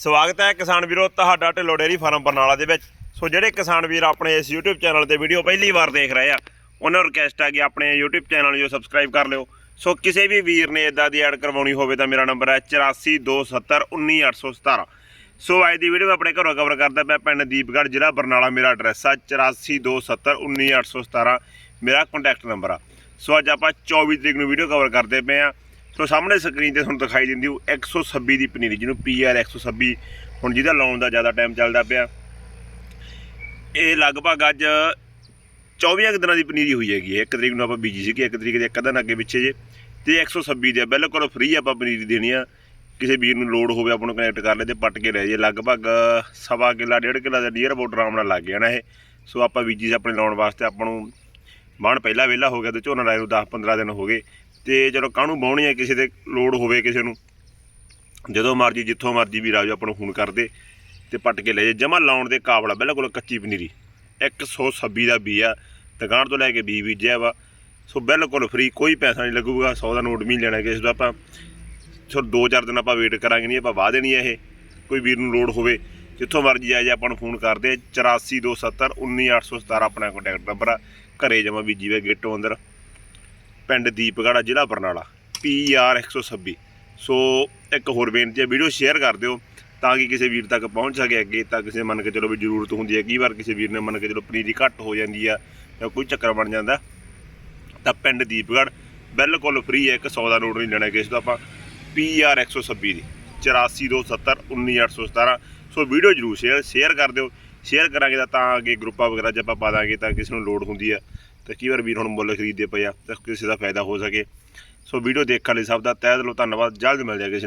ਸਵਾਗਤ ਹੈ ਕਿਸਾਨ ਵੀਰੋ ਤੁਹਾਡਾ ਢਿੱਲੋਂ ਡੇਅਰੀ ਫਾਰਮ ਬਰਨਾਲਾ ਦੇ ਵਿੱਚ। ਸੋ ਜਿਹੜੇ ਕਿਸਾਨ ਵੀਰ ਆਪਣੇ ਇਸ YouTube ਚੈਨਲ ਤੇ ਵੀਡੀਓ ਪਹਿਲੀ ਵਾਰ ਦੇਖ ਰਹੇ ਆ, ਉਹਨਾਂ ਨੂੰ ਰਿਕਵੈਸਟ ਆ ਕਿ ਆਪਣੇ YouTube ਚੈਨਲ ਨੂੰ ਸਬਸਕ੍ਰਾਈਬ ਕਰ ਲਿਓ। ਸੋ ਕਿਸੇ ਵੀ ਵੀਰ ਨੇ ਇਦਾਂ ਦੀ ਐਡ ਕਰਵਾਉਣੀ ਹੋਵੇ ਤਾਂ ਮੇਰਾ ਨੰਬਰ ਹੈ 8427191817 ਸੋ ਅੱਜ ਦੀ ਵੀਡੀਓ ਆਪਣੇ ਘਰੋਂ ਕਵਰ ਕਰਦਾ ਮੈਂ ਪਿੰਡ ਦੀਪਗੜ੍ਹ, ਜ਼ਿਲ੍ਹਾ ਬਰਨਾਲਾ, ਮੇਰਾ ਐਡਰੈਸ ਆ 8427191817 ਮੇਰਾ ਕੰਟੈਕਟ ਨੰਬਰ ਆ। ਸੋ ਅੱਜ ਆਪਾਂ 24 ਤਰੀਕ ਨੂੰ ਵੀਡੀਓ ਕਵਰ ਕਰਦੇ ਪਏ ਆ। ਸੋ ਸਾਹਮਣੇ ਸਕਰੀਨ ਤੇ ਤੁਹਾਨੂੰ ਦਿਖਾਈ ਦਿੰਦੀ ਉਹ 126 ਦੀ ਪਨੀਰੀ ਜਿਹਨੂੰ ਪੀਆਰ 126 ਹੁਣ ਜਿਹਦਾ ਲਾਉਣ ਦਾ ਜ਼ਿਆਦਾ ਟਾਈਮ ਚੱਲਦਾ ਪਿਆ। ਇਹ ਲਗਭਗ ਅੱਜ 24 ਕੁ ਦਿਨਾਂ ਦੀ ਪਨੀਰੀ ਹੋਈ ਹੈਗੀ ਹੈ। ਇੱਕ ਤਰੀਕ ਨੂੰ ਆਪਾਂ ਬੀਜੀ ਸੀ ਕਿ ਇੱਕ ਤਰੀਕ ਦੇ ਇੱਕ ਦਿਨ ਅੱਗੇ ਪਿੱਛੇ ਜੇ। ਤੇ 126 ਦੇ ਆ, ਬਿਲਕੁਲ ਫ੍ਰੀ ਆਪਾਂ ਪਨੀਰੀ ਦੇਣੀ ਆ। ਕਿਸੇ ਵੀਰ ਨੂੰ ਲੋਡ ਹੋਵੇ ਆਪਾਂ ਨੂੰ ਕਨੈਕਟ ਕਰ ਲੈ ਤੇ ਪੱਟ ਕੇ ਲੈ ਜੇ ਲਗਭਗ ਸਵਾ ਕਿੱਲਾ ਡੇਢ ਕਿੱਲਾ ਦਾ ਨੀਅਰ ਅਬਾਊਟ ਆਰਾਮ ਨਾਲ ਲੱਗ ਜਾਣਾ ਇਹ। ਸੋ ਆਪਾਂ ਬੀਜੀ ਸੀ ਆਪਣੇ ਲਾਉਣ ਵਾਸਤੇ ਆਪਾਂ ਨੂੰ ਬਾਣ ਪਹਿਲਾਂ ਵਿਹਲਾ ਹੋ ਗਿਆ ਤੇ ਝੋਨਾ ਲਾਏ ਨੂੰ 10 15 ਦਿਨ ਹੋ ਗਏ। ਤੇ ਚਲੋ ਕਾਹਨੂੰ ਬਾਉਣੀ ਹੈ ਕਿਸੇ ਦੇ ਲੋੜ ਹੋਵੇ ਕਿਸੇ ਨੂੰ। ਜਦੋਂ ਮਰਜ਼ੀ, ਜਿੱਥੋਂ ਮਰਜ਼ੀ ਵੀ ਰਾਜੋ ਆਪਾਂ ਨੂੰ ਫੋਨ ਕਰਦੇ ਤੇ ਪੱਟ ਕੇ ਲੈ ਜੇ। ਜਮਾ ਲਾਉਣ ਦੇ ਕਾਬਲਾ ਬਿਲਕੁਲ ਕੱਚੀ ਪਨੀਰੀ। 126 ਦਾ ਬੀ ਆ, ਦੁਕਾਨ ਤੋਂ ਲੈ ਕੇ ਬੀ ਬੀਜਿਆ ਵਾ ਸੋ ਬਿਲਕੁਲ ਫ੍ਰੀ ਕੋਈ ਪੈਸਾ ਨਹੀਂ ਲੱਗੂਗਾ 100 ਦਾ ਨੋਟ ਵੀ ਲੈਣਾ ਕਿਸੇ ਦਾ ਆਪਾਂ। ਸੋ 2-4 ਦਿਨ ਆਪਾਂ ਵੇਟ ਕਰਾਂਗੇ ਨਹੀਂ, ਆਪਾਂ ਵਾਹ ਦੇਣੀ ਹੈ ਇਹ, ਕੋਈ ਵੀਰ ਨੂੰ ਲੋੜ ਹੋਵੇ। ਜਿੱਥੋਂ ਮਰਜ਼ੀ ਆ ਜਾ ਆਪਾਂ ਨੂੰ ਫੋਨ ਕਰਦੇ 8427191817 ਆਪਣਾ ਕੰਟੈਕਟ ਨੰਬਰ ਆ। ਘਰੇ ਜਮਾ ਬੀਜੀ ਵੇ ਗੇਟੋਂ ਅੰਦਰ। ਪਿੰਡ ਦੀਪਗੜਾ ਜ਼ਿਲ੍ਹਾ ਬਰਨਾਲਾ, PR 126 ਸੋ ਇੱਕ ਹੋਰ ਬੇਨਤੀ ਹੈ, ਵੀਡੀਓ ਸ਼ੇਅਰ ਕਰ ਦਿਓ ਤਾਂ ਕਿ ਕਿਸੇ ਵੀਰ ਤੱਕ ਪਹੁੰਚ ਸਕੇ ਅੱਗੇ, ਤਾਂ ਕਿਸੇ ਮੰਨ ਕੇ ਚਲੋ ਵੀ ਜ਼ਰੂਰਤ ਹੁੰਦੀ ਹੈ, ਕਈ ਵਾਰ ਕਿਸੇ ਵੀਰ ਨੇ ਮੰਨ ਕੇ ਚਲੋ ਪਨੀਰੀ ਘੱਟ ਹੋ ਜਾਂਦੀ ਆ ਜਾਂ ਕੋਈ ਚੱਕਰ ਬਣ ਜਾਂਦਾ। ਤਾਂ ਪਿੰਡ ਦੀਪਗੜ ਬਿਲਕੁਲ ਫ੍ਰੀ ਹੈ, ਇੱਕ 100 ਦਾ ਨੋਟ ਨਹੀਂ ਲੈਣਾ ਕਿਸੇ ਤੋਂ, ਆਪਾਂ PR 126 ਦੀ 8427191817 ਸੋ ਵੀਡੀਓ ਜਰੂਰ ਸ਼ੇਅਰ ਸ਼ੇਅਰ ਕਰ ਦਿਓ ਸ਼ੇਅਰ ਕਰਾਂਗੇ ਤਾਂ ਤਾਂ ਅੱਗੇ ਗਰੁੱਪਾਂ ਵਗੈਰਾ 'ਚ ਆਪਾਂ ਪਾ ਦਾਂਗੇ ਤਾਂ ਕਿਸੇ ਨੂੰ ਲੋੜ ਹੁੰਦੀ ਆ। ਤਾਂ ਕਈ ਵਾਰ ਵੀਰ ਹੁਣ ਮੁੱਲ ਖਰੀਦਦੇ ਪਏ ਆ ਤਾਂ ਕਿਸੇ ਦਾ ਫਾਇਦਾ ਹੋ ਸਕੇ। ਸੋ ਵੀਡੀਓ ਦੇਖਣ ਲਈ ਸਭ ਦਾ ਤਹਿ ਦਿਲੋਂ ਧੰਨਵਾਦ। ਜਲਦ ਮਿਲ ਜਾਏ ਕਿਸੇ